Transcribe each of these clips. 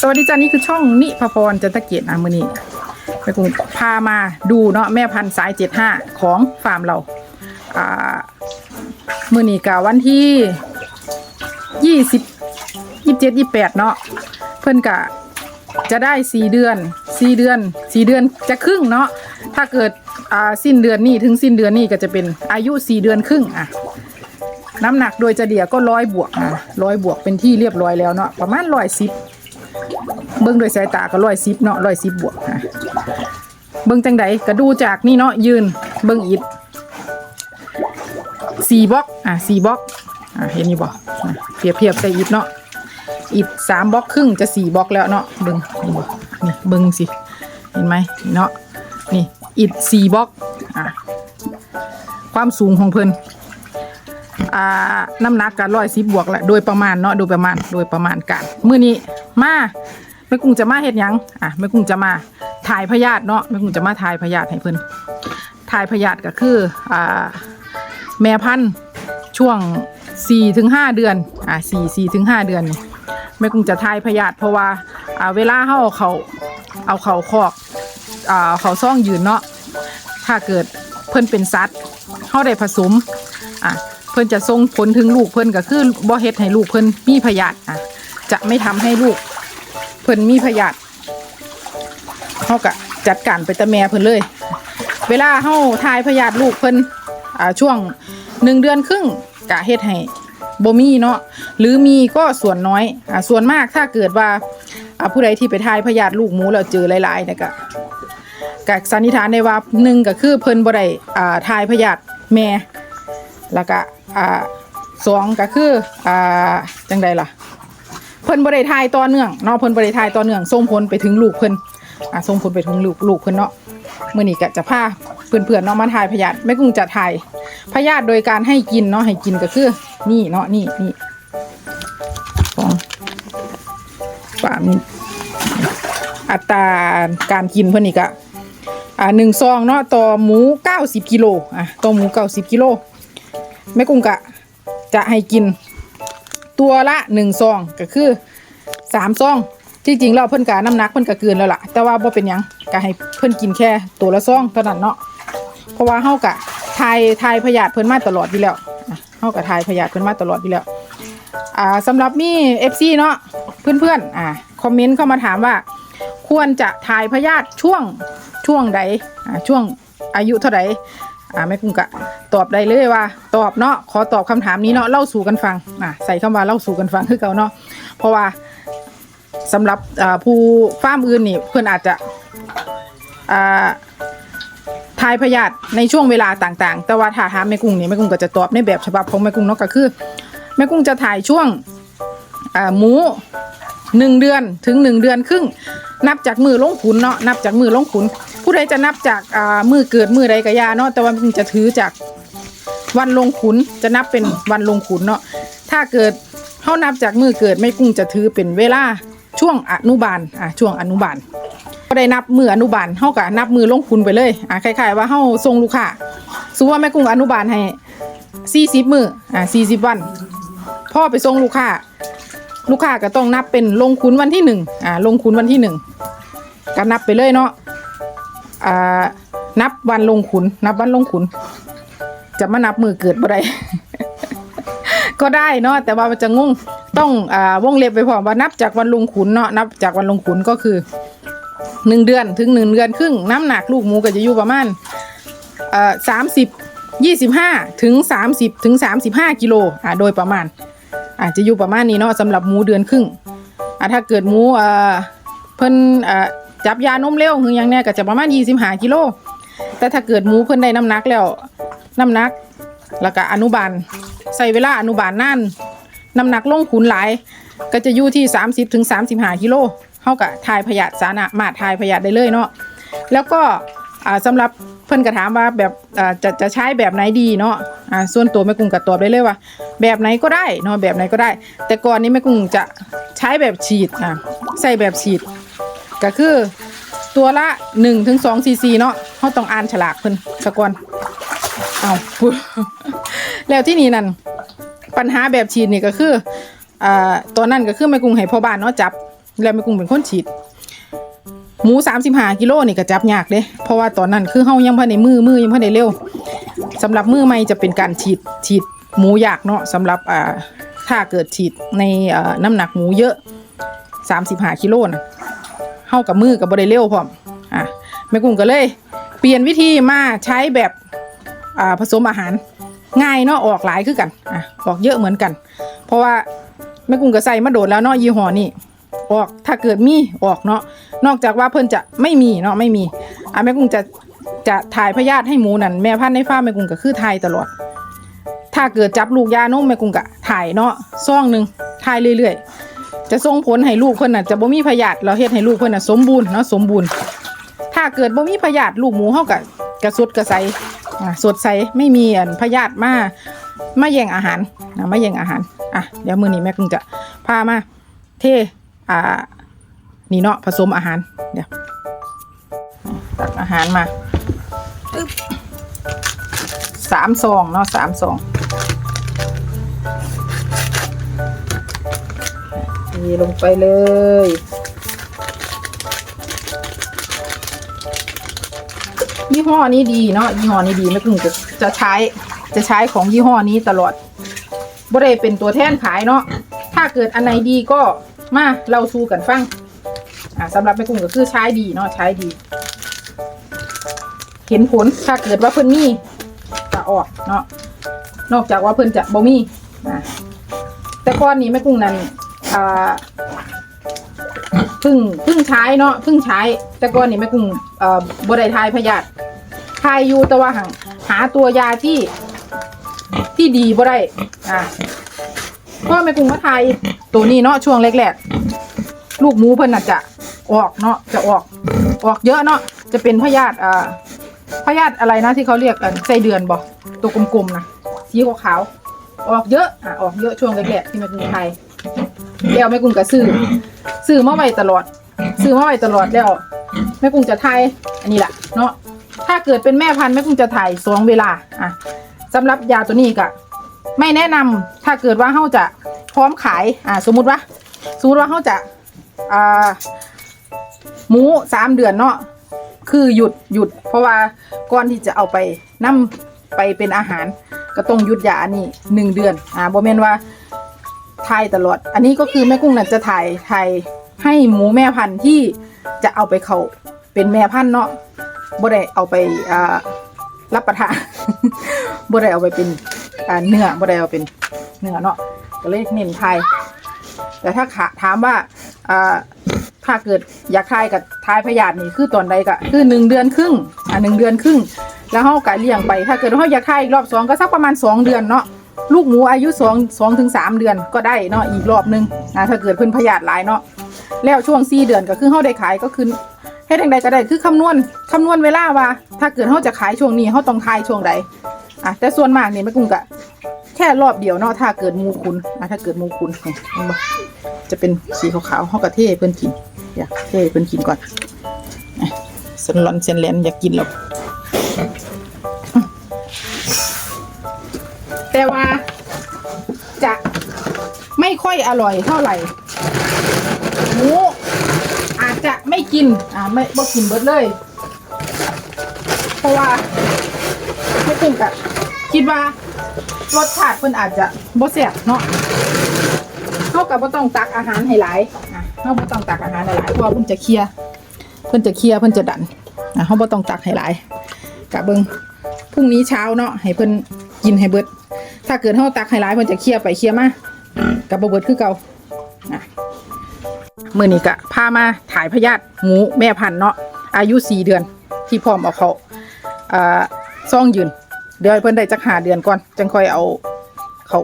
สวัสดีจ้านี่คือช่องนิพพรจันทเกียรตินะมือนี้ไปกรุงพามาดูเนาะแม่พันธุ์สายเจ็ดห้าของฟาร์มเราอ่ามือนี้กะวันที่ยี่สิบยี่สิบเจ็ดยี่แปดเนาะเพิ่อนกะจะได้สี่เดือนสี่เดือนสี่เดือนจะครึ่งเนาะถ้าเกิดอ่าสิ้นเดือนนี้ถึงสิ้นเดือนนี้ก็จะเป็นอายุสี่เดือนครึ่งอะน้ำหนักโดยจะเฉลี่ยก็ร้อยบวกอะร้อยบวกเป็นที่เรียบร้อยแล้วเนาะประมาณร้อยสิบ เบิ้งโดยสายตาก็ร้อยสิบเนาะร้อยสิบบวกอะเบิ้งจังใดก็ดูจากนี่เนาะยืนเบิ้งอิดสี่บล็อกอะสี่บล็อกอะเห็นนี่บ่อะเทียบเทียบใส่อิดเนาะอิดสามบล็อกครึ่งจะสี่บล็อกแล้วเนาะเบิ้งนี่บ่นี่เบิ้งสิเห็นไหมเนาะนี่อิดสี่บล็อกอะความสูงของเพิ่น อ่าน้ำหนักกันร้อยสิบบวกแหละโดยประมาณเนาะโดยประมาณโดยประมาณกันมื้อนี้มาแม่กุ้งจะมาเฮ็ดหยังอะแม่กุ้งจะมาถ่ายพยาธิเนาะแม่กุ้งจะมาถ่ายพยาธิให้เพิ่นถ่ายพยาธิก็คืออ่าแม่พันธุ์ช่วง4ถึง5เดือนอ่า4 4ถึง5เดือนนี่แม่กุ้งจะถ่ายพยาธิเพราะว่าอ่าเวลาเฮาเอาเขาเอาเขาคอกอ่าเขาซ่องยืนเนาะถ้าเกิดเพิ่นเป็นสัตว์เฮาได้ผสมอะ เพิ่นจะส่งผลถึงลูกเพิ่นก็คือบ่เฮ็ดให้ลูกเพิ่นมีพยาธิอะจะไม่ทำให้ลูก เพิ่นมีพยาธิเฮาก็จัดการไปต่แม่เพิ่นเลย เวลาเฮาทายพยาธิลูกเพิ่นอ่าช่วงหนึ่งเดือนครึ่งกะเฮ็ดให้บ่มีเนาะหรือมีก็ส่วนน้อยอ่าส่วนมากถ้าเกิดว่าอ่าผู้ใดที่ไปทายพยาธิลูกหมูแล้วเจอหลายๆเนี่ยก็ก็สันนิษฐานได้ว่าหนึ่งก็คือเพิ่นบ่ได้อ่าทายพยาธิแม่แล้วก็ อ่าสองก็คืออ่าจังใดล่ะ เพิ่นบริทายต่อเนื่องเนาะเพิ่นบริทายต่อเนื่องส่งผลไปถึงลูกเพิ่นอ่าส่งผลไปถึงลูกลูกเพิ่นเนาะเมื้อนี้ก็จะพาเพื่อนๆเนาะมาทายพยาธิแม่กุ้งจะทายพยาธิโดยการให้กินเนาะให้กินก็คือ นี่เนาะนี่นี่ของปามีอัตราการกินเพิ่นนี่ก็อ่าหนึ่งซองเนาะต่อหมูเก้าสิบกิโลอะต่อหมูเก้าสิบกิโล แม่กุ้งกะ จะให้กิน ตัวละหนึ่งซองก็คือสามซองที่จริงแล้วเพิ่นกะน้ำหนักเพิ่นกะเกินแล้วล่ะ แต่ว่าบ่เป็นหยังกะให้เพิ่นกินแค่ตัวละซองเท่านั้นเนาะเพราะว่าเฮากะทายทายพยาธิเพิ่นมาตลอดอยู่แล้วเฮากะทายพยาธิเพิ่นมาตลอดอยู่แล้วอ่าสำหรับมี FC เนาะเพื่อนๆอ่าคอมเมนต์เข้ามาถามว่า ควรจะทายพยาธิช่วงช่วงใดอ่าช่วงอายุเท่าใด อ่าแม่กุ้งกะตอบได้เลยว่า ตอบเนาะขอตอบคำถามนี้เนาะเล่าสู่กันฟังอ่าใส่คำว่าเล่าสู่กันฟังคือเก่าเนาะเพราะว่าสำหรับอ่าผู้ฟาร์มอื่นนี่เพื่อนอาจจะอ่าทายพยาธิในช่วงเวลาต่างๆ แต่ว่าถ้าถามแม่กุ้งนี่แม่กุ้งก็จะตอบในแบบฉบับของแม่กุ้งเนาะก็คือแม่กุ้งจะถ่ายช่วงอ่าหมู หนึ่งเดือนถึงหนึ่งเดือนครึ่งนับจากมือลงขุนเนาะนับจากมือลงขุน ผู้ใดจะนับจากอ่ามือเกิดมือใดก็อยาเนาะแต่ว่ามันจะถือจากวันลงขุนจะนับเป็นวันลงขุนเนาะถ้าเกิดเขานับจากมือเกิดไม่กุ้งจะถือเป็นเวลาช่วงอนุบาลอะช่วงอนุบาลก็ได้นับมืออนุบาลเขาก็นับมือลงขุนไปเลยอะคล้ายๆว่าเขาส่งลูกค้าสมมติว่าแม่กุ้งอนุบาลให้สี่สิบมืออะสี่สิบวันพ่อไปส่งลูกค้า ลูกค้าก็ต้องนับเป็นลงคุณวันที่หนึ่งอ่าลงคุณวันที่หนึ่งก็นับไปเลยเนาะอ่านับวันลงขุนนับวันลงขุนจะมานับมือเกิดบ่ได้ก็ได้เนาะแต่ว่ามันจะงงต้องอ่าวงเล็บไปพร้อมว่านับจากวันลงขุนเนาะนับจากวันลงขุนก็คือหนึ่งเดือนถึงหนึ่งเดือนครึ่งน้ำหนักลูกหมูก็จะอยู่ประมาณเอ่อสามสิบยี่สิบห้าถึงสามสิบถึงสามสิบห้ากิโลอ่าโดยประมาณ อาจจะอยู่ประมาณนี้เนาะสำหรับหมูเดือนครึ่งอะถ้าเกิดหมูเอ่อเพิ่นเอ่อจับยานมเร็วคืออย่างเนี้ยก็จะประมาณยี่สิบห้ากิโลแต่ถ้าเกิดหมูเพิ่นได้น้ำหนักแล้วน้ำหนัก แล้วก็อนุบาลใส่เวลาอนุบาลนั่นน้ำหนักลงขุนหลาย ก็จะอยู่ที่สามสิบถึงสามกิโลเท่ากับทายพยาธิสารมาทายพยาธิได้เลยเนาะแล้วก็ สำหรับเพิ่อนก็ถามว่าแบบอ่าจะจะใช้แบบไหนดีเนาะอ่าส่วนตัวแม่กุ้งก็ตอบได้เลยว่า แบบไหนก็ได้เนาะแบบไหนก็ได้ แต่ก่อนนี้แม่กุ้งจะใช้แบบฉีดอะใส่แบบฉีด ก็คือตัวละ1ถึง2ซีซีเนาะเขาต้องอ่านฉลากเพิ่นสะก่อนเอาพูดแล้วที่นี่นั่นปัญหาแบบฉีดนี่ก็คืออ่าตอนนั้นก็คือแม่กุ้งให้พ่อบ้านเนาะจับ แล้วแม่กุ้งเป็นคนฉีด หมู35กิโลนี่ก็จับยากเด้เพราะว่าตอนนั้นคือเฮายังพันในมือมือยังพันในเร็วสำหรับมือใหม่จะเป็นการฉีดฉีดหมูยากเนาะสำหรับอ่าถ้าเกิดฉีดในอ่น้ำหนักหมูเยอะ35กิโลนะเฮากับมือกับบ่ได้เร็วพร้อมอะแม่กุ้งก็เลย เปลี่ยนวิธีมาใช้แบบอ่าผสมอาหารง่ายเนาะออกหลายคือกันอะออกเยอะเหมือนกัน เพราะว่าแม่กุ้งก็ใส่มาโดดแล้วเนาะยี่ห้อนี่ ออกถ้าเกิดมีออกเนาะนอกจากว่าเพิ่นจะไม่มีเนาะไม่มีอะแม่กุ้งจะจะถ่ายพยาธิให้หมูนั่นแม่พันธุ์ในฟาแม่กุ้งก็คือถ่ายตลอด ถ้าเกิดจับลูกยานมแม่กุ้งก็ถ่ายเนาะซ่องหนึ่งถ่ายเรื่อยๆ จะส่งผลให้ลูกเพิ่นน่ะจะบ่มีพยาธิเราเฮ็ดให้ลูกเพิ่นน่ะสมบูรณ์เนาะสมบูรณ์ ถ้าเกิดบ่มีพยาธิลูกหมูเฮาก็กระสุดกระใสอ่าสดใสไม่มีอันพยาธิมามาแย่งอาหารนะมาแย่งอาหารอะเดี๋ยวมื้อนี้แม่กุ้งจะพามาเท อ่า นี่เนาะผสมอาหาร เดี๋ยวตักอาหารมาสามซองเนาะสามซองเทลงไปเลยยี่ห้อนี้ดีเนาะยี่ห้อนี้ดีแม่กุ้งจะจะใช้จะใช้ของยี่ห้อนี้ตลอดบ่ได้เป็นตัวแทนขายเนาะถ้าเกิดอันไหนดีก็ มาเราสู้กันฟังอ่าสำหรับแม่กุ้งก็คือใช้ดีเนาะใช้ดี เห็นผลถ้าเกิดว่าเพิ่นมีจะออกเนาะนอกจากว่าเพิ่นจะบ่มีแต่ก่อนนี้แม่กุ้งนั้นอ่าพึ่งพึ่งใช้เนาะพึ่งใช้ แต่ก่อนนี่แม่กุ้งเอ่อบได้ทายพยาธิทายอยู่แต่ว่าหังหาตัวยาที่ที่ดีบ่ได้อะเพราะแม่กุ้งมาทาย ตัวนี้เนาะช่วงแรกๆลูกหมูเพิ่นน่ะจะออกเนาะจะออกออกเยอะเนาะจะเป็นพยาธิอ่าพยาธิอะไรนะที่เขาเรียกกันไส้เดือนบ่ตัวกลมๆนะสีขาวๆออกเยอะอะออกเยอะช่วงแรกๆที่ม่กุ้งทายแล้วแม่กุ้งก็ซื้อซื้อมาไว้ตลอด ซื้อมาไว้ตลอดแล้วแม่กุ้งจะถ่ายอันนี้แหละเนาะถ้าเกิดเป็นแม่พันธุ์แม่กุ้งจะถ่ายสองเวลาอะสำหรับยาตัวนี้ก็ไม่แนะนำถ้าเกิดว่าเฮาจะ พร้อมขายอะสมมุติว่า สมมติว่าเฮาจะอ่าหมูสามเดือนเนาะคือหยุดหยุด เพราะว่าก่อนที่จะเอาไปนำไปเป็นอาหาร ก็ต้องหยุดยาอันนี้หนึ่งเดือนอ่าบ่แม่นว่าถ่ายตลอด อันนี้ก็คือแม่กุ้งน่ะจะถ่ายถ่ายให้หมูแม่พันธุ์ที่จะเอาไปเขาเป็นแม่พันธุ์เนาะบ่ได้เอาไปอ่ารับประทานบ่ได้เอาไปเป็นอ่าเนื้อบ่ได้เอาเป็นเนื้อเนาะ ก็เลยเน้นถ่ายแต่ถ้าขาถามว่าถ้าเกิดอยากทายกับทายพยาธินี่คือตอนใดก็คือหนึ่งเดือนครึ่งอ่าหนึ่งเดือนครึ่ง แล้วเฮาก็เลี้ยงไป ถ้าเกิดเฮาอยากทายอีกรอบสองก็สักประมาณสองเดือนเนาะลูกหมูอายุสองสองถึงสามเดือนก็ได้เนาะอีกรอบหนึงนะถ้าเกิดเพิ่นพยาธิหลายเนาะแล้วช่วงสี่เดือนก็คือเฮาได้ขายก็คือให้ทางใดก็ได้คือคำนวณคำนวณเวลาว่า ถ้าเกิดเฮาจะขายช่วงนี้เฮาต้องทายช่วงใดอะแต่ส่วนมากนี่แม่กุ้งกะ แค่รอบเดียวเนาะถ้าเกิดมูคุณอะถ้าเกิดมูคุณเนี่ยเห็นบ่จะเป็นสีขาวๆเฮากะเทให้เพิ่อนกิน อยากเทให้เพิ่อนกินก่อนอะเส้นร้อนเส้นแลมอยากกินแล้วแต่ว่าจะไม่ค่อยอร่อยเท่าไหร่หมูอาจจะไม่กิน อ่าไม่บ่กินเบิดเลย เพราะว่าไม่กินกะคิดว่า รสชาติเพิ่นอาจจะบ่แซ่บเนาะเฮากับ่ต้องตักอาหารให้หลายอะเฮาบ่ต้องตักอาหารให้หลายเพราะว่าเพิ่นจะเคลียร์เพิ่นจะเคลียร์เพิ่นจะดันอะเฮาบ่ต้องตักให้หลายกะเบิ่งพรุ่งนี้เช้าเนาะให้เพิ่นกินให้เบิด ถ้าเกิดเฮาตักให้หลายเพิ่นจะเคลียร์ไปเคลียร์มากับบ่เบิดคือเก่าอะมื้อนี้ก็พามาถ่ายพยาธิหมูแม่พันธุ์เนาะอายุ 4 เดือนที่พร้อมเอาเขาอ่าซ่องยืน เดี๋ยวให้เพิ่นได้จักหาเดือนก่อนจังค่อยเอาเขา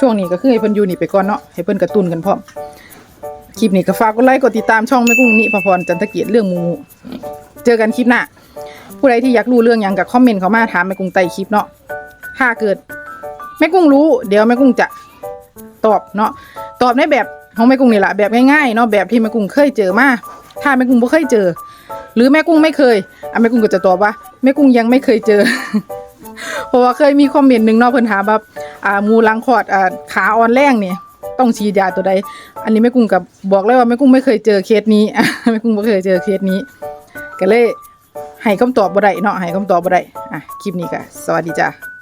ช่วงนี้ก็คือให้เพิ่นอยู่นี่ไปก่อนเนาะให้เพิ่นกระตุ้นกันพร้อมคลิปนี้ก็ฝากกดไลค์กดติดตามช่องแม่กุ้งนิพพรจันทเกียรติเรื่องมูเจอกันคลิปหน้าผู้ใดที่อยากรู้เรื่องหยังก็คอมเมนต์เข้ามาถามแม่กุ้งใต้คลิปเนาะถ้าเกิดแม่กุ้งรู้เดี๋ยวแม่กุ้งจะตอบเนาะตอบในแบบของแม่กุ้งนี่แหละแบบง่ายๆเนาะแบบที่แม่กุ้งเคยเจอมาถ้าแม่กุ้งไม่เคยเจอ หรือแม่กุ้งไม่เคยอะแม่กุ้งก็จะตอบว่าแม่กุ้งยังไม่เคยเจอ เพราะว่าเคยมีคอมเมนต์หนึ่งเนาะเพิ่นหาแบบอ่ามูลังคอดอ่าขาอ่อนแรงเนี่ยต้องฉีดยาตัวใด อันนี้แม่กุ้งกับบอกเลยว่าแม่กุ้งไม่เคยเจอเคสนี้แม่กุ้งไม่เคยเจอเคสนี้ ก็เลยให้คำตอบบ่ได้เนาะให้คำตอบบ่ได้อะคลิปนี้ก็สวัสดีจ้า